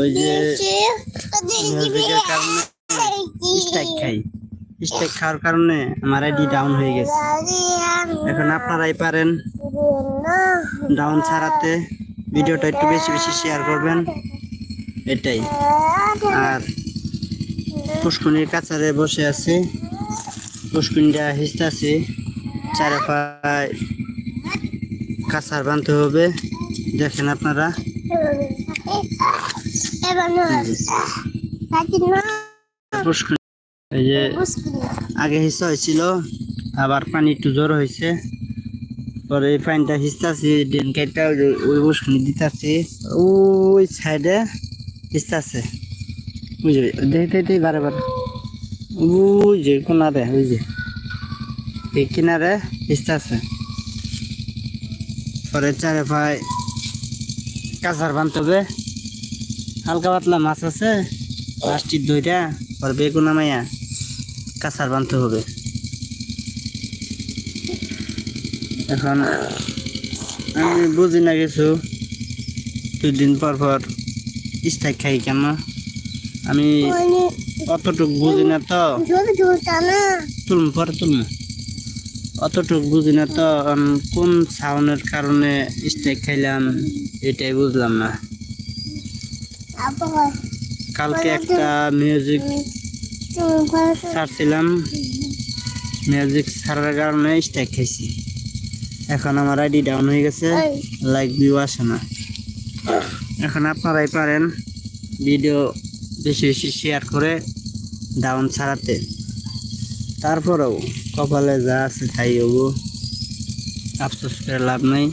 ওই যে মিউজিকের কারণে স্ট্রাইক খাই। স্ট্রাইক খাওয়ার কারণে আমার আইডি ডাউন হয়ে গেছে। এখন আপনারাই পারেন ডাউন ছাড়াতে। ভিডিওটা একটু বেশি বেশি শেয়ার করবেন। এটাই। আর পুষ্কুনির কাছারে বসে আছে। পুষ্কুনিটা হিসতে আছে। চারে কাছার বানতে হবে। দেখেন আপনারা। আগে হিসা হয়েছিল, আবার পানি একটু জ্বর হয়েছে। পরে এই পানিটা হিসতাছি ড্রেন কাইটটা ওই যে- ওই ওই সাইডে হিসতাছে। বুঝলি দেখতে দেখতে বারে বারে। ওই যে কোনারে, ওই যে। এই কিনারে হিসতাছে। পরে চারে পায় কাঁচার বানতে হবে। হালকা পাতলা মাছ আছে প্লাস্টিক দইটা আর বেগুন নামাইয়া কাঁচার বানতে হবে। এখন আমি বুঝি না কিছু। দুই দিন পর পর স্ট্রাইক খাই কেন? আমি অতটুক বুঝি না তো। তুলম পরে তুলম অতটুক বুঝি না তো কোন সাউন্ডের কারণে স্ট্রাইক খাইলাম এটাই বুঝলাম না। কালকে একটা মিউজিক ছাড়ছিলাম। মিউজিক ছাড়ার কারণে স্ট্রাইক খাইছি। এখন আমার আইডি ডাউন হয়ে গেছে লাইক ভিউ আসে না। এখন আপনারাই পারেন ভিডিও বেশি বেশি শেয়ার করে ডাউন ছাড়াতে। তারপরেও কপালে যা আছে তাই হব। আফসোস করে লাভ নাই।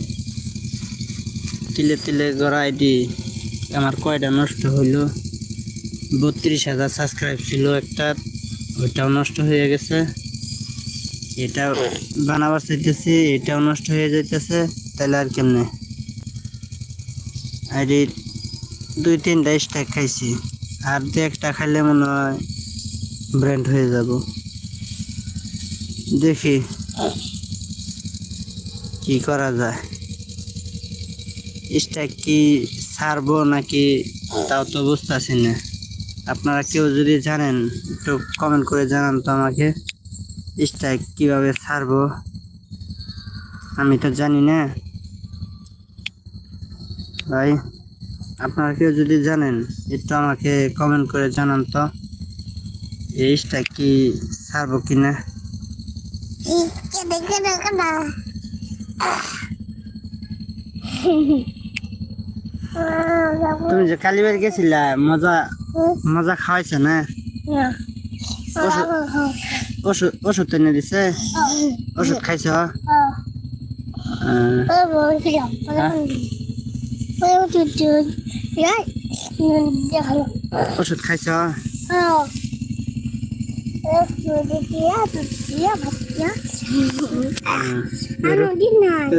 তিলে তিলে গড়া আইডি আমার কয়টা নষ্ট হইল? বত্রিশ হাজার সাবস্ক্রাইব ছিল একটা, ওইটাও নষ্ট হয়ে গেছে। এটা বানাবার চাইতেছি, এটাও নষ্ট হয়ে যাইতেছে, তাহলে আর কেমনে? আইডি দুই তিনটা স্ট্যাক খাইছি, আর দু একটা খাইলে মনে হয় ব্র্যান্ড হয়ে যাব। দেখি কি করা যায়। স্ট্যাক কি ছাড়বো নাকি তাও তো বুঝতেছি না। আপনারা কেউ যদি জানেন, একটু কমেন্ট করে জানান তো আমাকে স্ট্রাইক কীভাবে ছাড়বো। আমি তো জানি না। ভাই, আপনারা কেউ যদি জানেন, একটু আমাকে কমেন্ট করে জানান তো, এই স্ট্রাইক কি ছাড়বো কিনা তুমি যে কালীবাড়ি গেছিলা মজা মজা খাওয়াইছে না? ওষুধ ওষুধ এনে দিছে? ওষুধ খাইছ? ওষুধ খাইছ?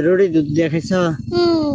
রুটি দুধ দিয়ে খাইছ? হুম।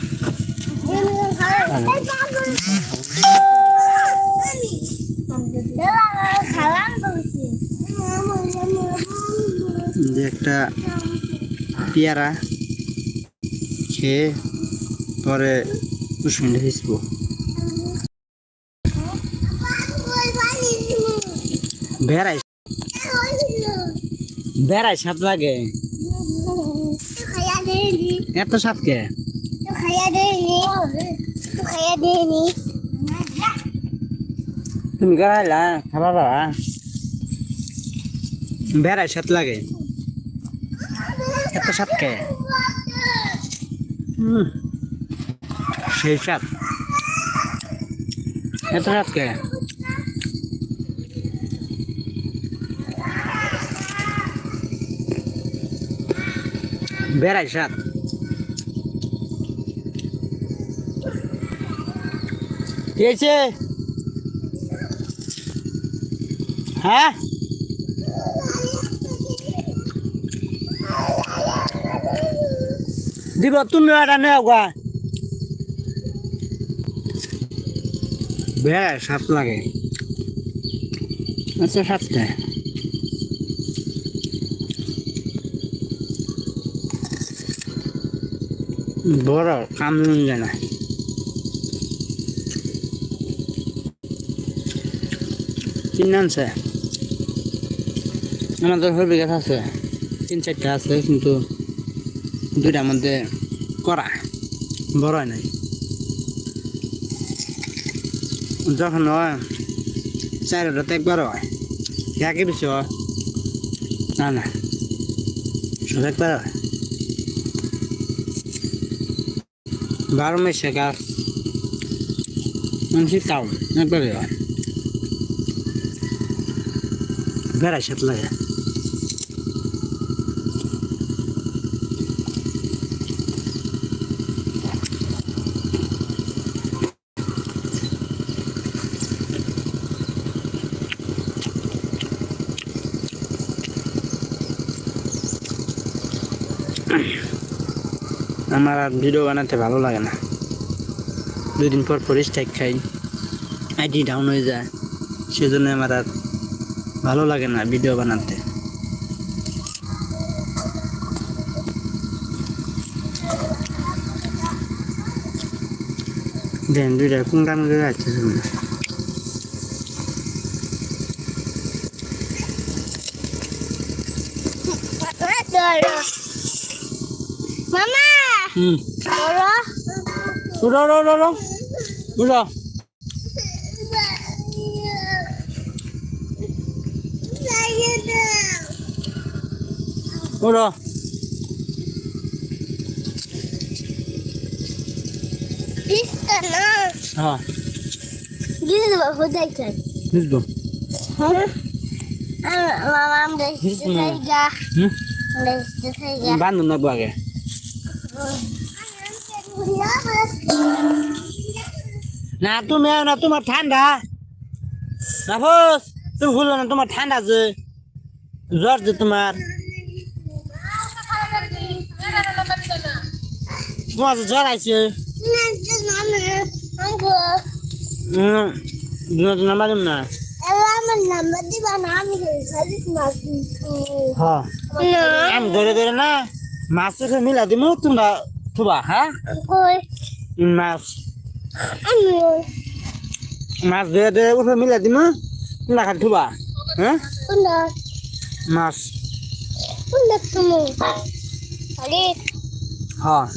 যে একটা পেয়ারা খেয়ে পরে কুসুমিটা হিসবো বেড়াই বেড়াই সাত লাগে। এত সাত কে তুমি গড়াইলা খাবা বাবা বেড়াই সাত লাগে। এত সাত কে? সেই সাত এত সাত কে? বেড়াই সাত কি হ্যাঁ? দিব তুমি এটা নেও গা বেশ সাত লাগে। আচ্ছা সাতটা বড় কাম যায় না তিন আনছে আমাদের হলবি গাছ আছে, তিন চারটা আছে, কিন্তু দুইটার মধ্যে করা বড় নাই। যখন হয় চারটা তো একবার হয়। একে বেশি হয়? না না। সব একবার হয়। বারো মাসে গাছ মানুষের তাও একবারে হয়। বেড়াই সাথে লাগে আমার আর ভিডিও বানাতে ভালো লাগে না। দুদিন পর পর স্ট্রাইক খাই। আইডি ডাউন হয়ে যায়। সেজন্য আমার আর ভালো লাগে না ভিডিও বানাতে। দেন দুইটা কোন কাম করে আছে Mama, হুম। Dora. উড়ো উড়ো উড়ো dai Bisa sai na. ga. হুম Dai sai ga. বান্ধব না আগে না তুমি না তোমার ঠান্ডা সাপোজ তুমি ভুলো না তোমার ঠান্ডা যে, জ্বর যে তোমার। তোমার জ্বর আইছে। ধরে ধরে না মিলা থুবা হ্যাঁ? মাছ। মাছ ধরে ধরে মিলা দিমু। তোমরা খালি থুবা হ্যাঁ মাছ হ্যাঁ